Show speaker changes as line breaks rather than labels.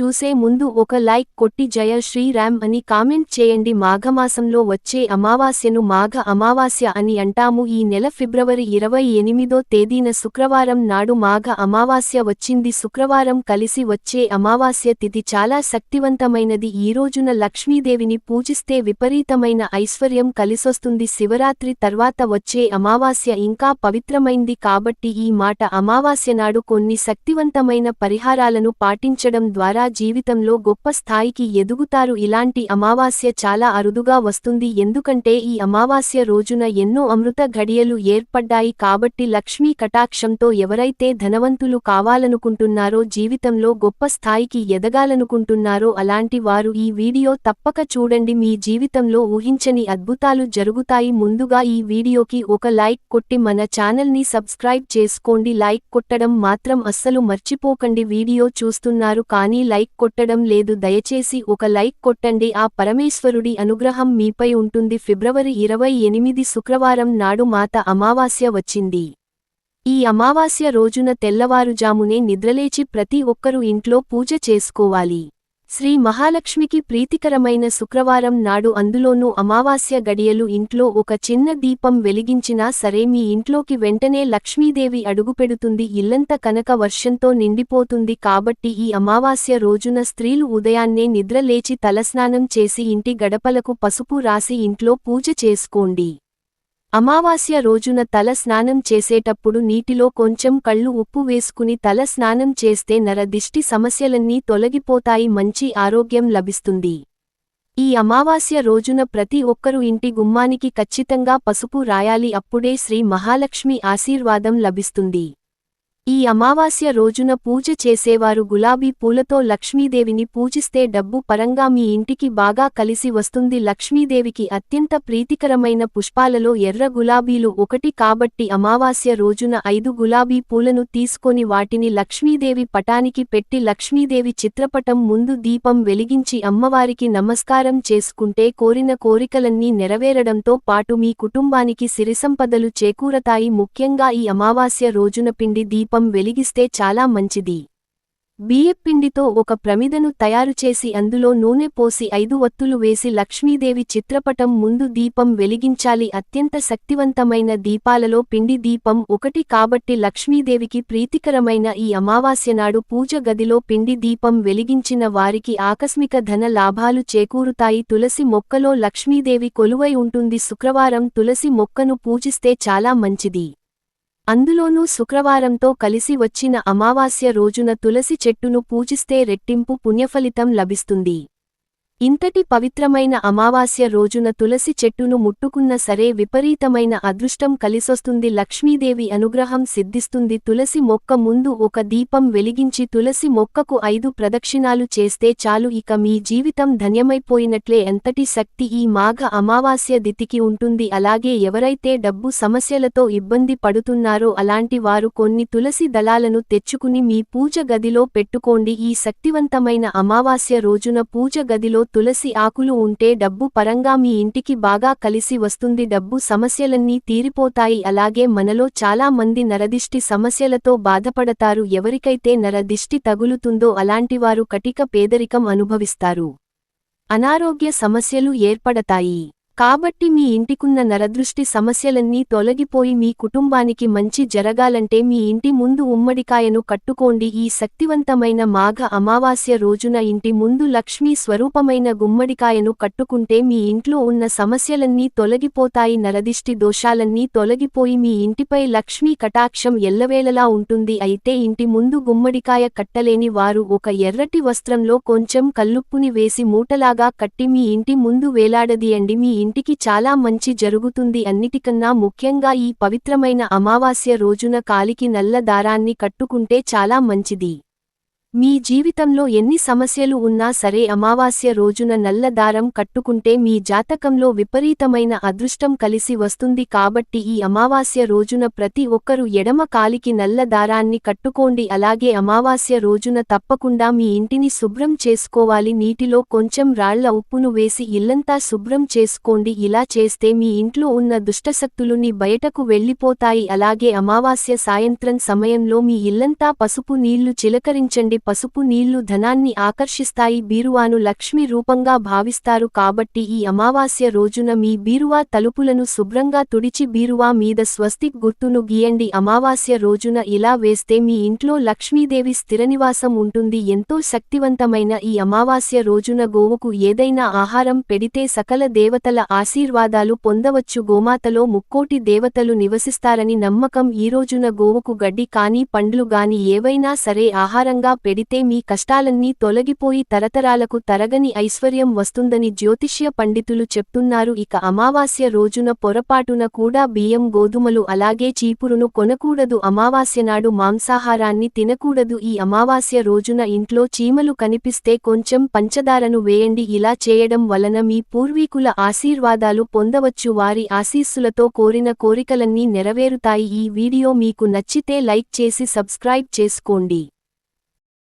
చూసే ముందు ఒక లైక్ కొట్టి జయ శ్రీరామ్ అని కామెంట్ చేయండి. మాఘమాసంలో వచ్చే అమావాస్యను మాఘ అమావాస్య అని అంటాము. ఈ నెల ఫిబ్రవరి ఇరవై ఎనిమిదో తేదీన శుక్రవారం నాడు మాఘ అమావాస్య వచ్చింది. శుక్రవారం కలిసి వచ్చే అమావాస్య తిథి చాలా శక్తివంతమైనది. ఈ రోజున లక్ష్మీదేవిని పూజిస్తే విపరీతమైన ఐశ్వర్యం కలిసొస్తుంది. శివరాత్రి తర్వాత వచ్చే అమావాస్య ఇంకా పవిత్రమైంది కాబట్టి ఈ మాట అమావాస్య నాడు కొన్ని శక్తివంతమైన పరిహారాలను పాటించడం ద్వారా జీవితంలో గొప్ప స్థాయికి ఎదుగుతారు. ఇలాంటి అమావాస్య చాలా అరుదుగా వస్తుంది. ఎందుకంటే ఈ అమావాస్య రోజున ఎన్నో అమృత ఘడియలు ఏర్పడ్డాయి. కాబట్టి లక్ష్మీ కటాక్షంతో ఎవరైతే ధనవంతులు కావాలనుకుంటున్నారో జీవితంలో గొప్ప స్థాయికి ఎదగాలనుకుంటున్నారో అలాంటి వారు ఈ వీడియో తప్పక చూడండి. మీ జీవితంలో ఊహించని అద్భుతాలు జరుగుతాయి. ముందుగా ఈ వీడియోకి ఒక లైక్ కొట్టి మన ఛానల్ని సబ్స్క్రైబ్ చేసుకోండి. లైక్ కొట్టడం మాత్రం అస్సలు మర్చిపోకండి. వీడియో చూస్తున్నారు కానీ లైక్ కొట్టడం లేదు దయచేసి ఒక లైక్ కొట్టండి. ఆ పరమేశ్వరుడి అనుగ్రహం మీపై ఉంటుంది. ఫిబ్రవరి ఇరవై ఎనిమిది శుక్రవారం నాడు మాత అమావాస్య వచ్చింది. ఈ అమావాస్య రోజున తెల్లవారుజామునే నిద్రలేచి ప్రతి ఒక్కరూ ఇంట్లో పూజ చేసుకోవాలి. శ్రీ మహాలక్ష్మికి ప్రీతికరమైన శుక్రవారం నాడు అందులోనూ అమావాస్య గడియలు ఇంట్లో ఒక చిన్న దీపం వెలిగించినా సరే మీ ఇంట్లోకి వెంటనే లక్ష్మీదేవి అడుగుపెడుతుంది. ఇల్లంత కనక వర్షంతో నిండిపోతుంది కాబట్టి ఈ అమావాస్య రోజున స్త్రీలు ఉదయాన్నే నిద్రలేచి తలస్నానం చేసి ఇంటి గడపలకు పసుపు రాసి ఇంట్లో పూజ చేసుకోండి. అమావాస్య రోజున తల స్నానం చేసేటప్పుడు నీటిలో కొంచెం కళ్ళు ఉప్పు వేసుకుని తల స్నానం చేస్తే నర దిష్టి సమస్యలన్నీ తొలగిపోతాయి మంచి ఆరోగ్యం లభిస్తుంది. ఈ అమావాస్య రోజున ప్రతి ఒక్కరూ ఇంటి గుమ్మానికి ఖచ్చితంగా పసుపు రాయాలి అప్పుడే శ్రీ మహాలక్ష్మి ఆశీర్వాదం లభిస్తుంది. ఈ అమావాస్య రోజున పూజ చేసేవారు గులాబీ పూలతో లక్ష్మీదేవిని పూజిస్తే డబ్బు పరంగా మీ ఇంటికి బాగా కలిసి వస్తుంది. లక్ష్మీదేవికి అత్యంత ప్రీతికరమైన పుష్పాలలో ఎర్ర గులాబీలు ఒకటి. కాబట్టి అమావాస్య రోజున ఐదు గులాబీ పూలను తీసుకొని వాటిని లక్ష్మీదేవి పటానికి పెట్టి లక్ష్మీదేవి చిత్రపటం ముందు దీపం వెలిగించి అమ్మవారికి నమస్కారం చేసుకుంటే కోరిన కోరికలన్నీ నెరవేరడంతో పాటు మీ కుటుంబానికి సిరిసంపదలు చేకూరతాయి. ముఖ్యంగా ఈ అమావాస్య రోజున పిండి దీపం వెలిగిస్తే చాలా మంచిది. బియ్యపిండితో ఒక ప్రమిదను తయారుచేసి అందులో నూనె పోసి ఐదు ఒత్తులు వేసి లక్ష్మీదేవి చిత్రపటం ముందు దీపం వెలిగించాలి. అత్యంత శక్తివంతమైన దీపాలలో పిండి దీపం ఒకటి కాబట్టి లక్ష్మీదేవికి ప్రీతికరమైన ఈ అమావాస్య నాడు పూజ గదిలో పిండి దీపం వెలిగించిన వారికి ఆకస్మిక ధన లాభాలు చేకూరుతాయి. తులసి మొక్కలో లక్ష్మీదేవి కొలువై ఉంటుంది. శుక్రవారం తులసి మొక్కను పూజిస్తే చాలా మంచిది. అందులోనూ శుక్రవారంతో కలిసి వచ్చిన అమావాస్య రోజున తులసి చెట్టును పూజిస్తే రెట్టింపు పుణ్యఫలితం లభిస్తుంది. ఇంతటి పవిత్రమైన అమావాస్య రోజున తులసి చెట్టును ముట్టుకున్న సరే విపరీతమైన అదృష్టం కలిసొస్తుంది లక్ష్మీదేవి అనుగ్రహం సిద్ధిస్తుంది. తులసి మొక్క ముందు ఒక దీపం వెలిగించి తులసి మొక్కకు ఐదు ప్రదక్షిణాలు చేస్తే చాలు. ఇక మీ జీవితం ధన్యమైపోయినట్లే ఎంతటి శక్తి ఈ మాఘ అమావాస్య దితికి ఉంటుంది. అలాగే ఎవరైతే డబ్బు సమస్యలతో ఇబ్బంది పడుతున్నారో అలాంటి వారు కొన్ని తులసి దళాలను తెచ్చుకుని మీ పూజ గదిలో పెట్టుకోండి. ఈ శక్తివంతమైన అమావాస్య రోజున పూజ గదిలో తులసి ఆకులు ఉంటే డబ్బు పరంగా మీ ఇంటికి బాగా కలిసి వస్తుంది. డబ్బు సమస్యలన్నీ తీరిపోతాయి. అలాగే మనలో చాలా మంది నరదిష్టి సమస్యలతో బాధపడతారు. ఎవరికైతే నరదిష్టి తగులుతుందో అలాంటివారు కటిక పేదరికం అనుభవిస్తారు. అనారోగ్య సమస్యలు ఏర్పడతాయి. కాబట్టి మీ ఇంటికున్న నరదృష్టి సమస్యలన్నీ తొలగిపోయి మీ కుటుంబానికి మంచి జరగాలంటే మీ ఇంటి ముందు ఉమ్మడికాయను కట్టుకోండి. ఈ శక్తివంతమైన మాఘ అమావాస్య రోజున ఇంటి ముందు లక్ష్మీ స్వరూపమైన గుమ్మడికాయను కట్టుకుంటే మీ ఇంట్లో ఉన్న సమస్యలన్నీ తొలగిపోతాయి. నరదిష్టి దోషాలన్నీ తొలగిపోయి మీ ఇంటిపై లక్ష్మీ కటాక్షం ఎల్లవేళలా ఉంటుంది. అయితే ఇంటి ముందు గుమ్మడికాయ కట్టలేని వారు ఒక ఎర్రటి వస్త్రంలో కొంచెం కల్లుప్పుని వేసి మూటలాగా కట్టి మీ ఇంటి ముందు వేలాడదీయండి. మీ ఇంటికి చాలా మంచి జరుగుతుంది అన్నిటికన్నా ముఖ్యంగా ఈ పవిత్రమైన అమావాస్య రోజున కాలికి నల్ల దారాన్ని కట్టుకుంటే చాలా మంచిది. మీ జీవితంలో ఎన్ని సమస్యలు ఉన్నా సరే అమావాస్య రోజున నల్ల దారం కట్టుకుంటే మీ జాతకంలో విపరీతమైన అదృష్టం కలిసి వస్తుంది కాబట్టి ఈ అమావాస్య రోజున ప్రతి ఒక్కరూ ఎడమ కాలికి నల్ల దారాన్ని కట్టుకోండి. అలాగే అమావాస్య రోజున తప్పకుండా మీ ఇంటిని శుభ్రం చేసుకోవాలి. నీటిలో కొంచెం రాళ్ళ ఉప్పును వేసి ఇల్లంతా శుభ్రం చేసుకోండి. ఇలా చేస్తే మీ ఇంట్లో ఉన్న దుష్టశక్తులుని బయటకు వెళ్ళిపోతాయి అలాగే అమావాస్య సాయంత్రం సమయంలో మీ ఇల్లంతా పసుపు నీళ్ళు చిలకరించండి. పసుపు నీళ్ళు ధనాన్ని ఆకర్షిస్తాయి. బీరువాను లక్ష్మి రూపంగా భావిస్తారు కాబట్టి ఈ అమావాస్య రోజున మీ బీరువా తలుపులను శుభ్రంగా తుడిచి బీరువా మీద స్వస్తిక్ గుర్తును గీయండి. అమావాస్య రోజున ఇలా వేస్తే మీ ఇంట్లో లక్ష్మీదేవి స్థిరనివాసం ఉంటుంది. ఎంతో శక్తివంతమైన ఈ అమావాస్య రోజున గోవుకు ఏదైనా ఆహారం పెడితే సకల దేవతల ఆశీర్వాదాలు పొందవచ్చు. గోమాతలో ముక్కోటి దేవతలు నివసిస్తారని నమ్మకం. ఈ రోజున గోవుకు గడ్డి కానీ పండ్లు గాని ఏవైనా సరే ఆహారంగా పెడితే మీ కష్టాలన్నీ తొలగిపోయి తరతరాలకు తరగని ఐశ్వర్యం వస్తుందని జ్యోతిష్య పండితులు చెప్తున్నారు. ఇక అమావాస్య రోజున పొరపాటున కూడా బియ్యం గోధుమలు అలాగే చీపురును కొనకూడదు. అమావాస్య నాడు మాంసాహారాన్ని తినకూడదు. ఈ అమావాస్య రోజున ఇంట్లో చీమలు కనిపిస్తే కొంచెం పంచదారను వేయండి. ఇలా చేయడం వలన మీ పూర్వీకుల ఆశీర్వాదాలు పొందవచ్చు. వారి ఆశీస్సులతో కోరిన కోరికలన్నీ నెరవేరుతాయి. ఈ వీడియో మీకు నచ్చితే లైక్ చేసి సబ్స్క్రైబ్ చేసుకోండి.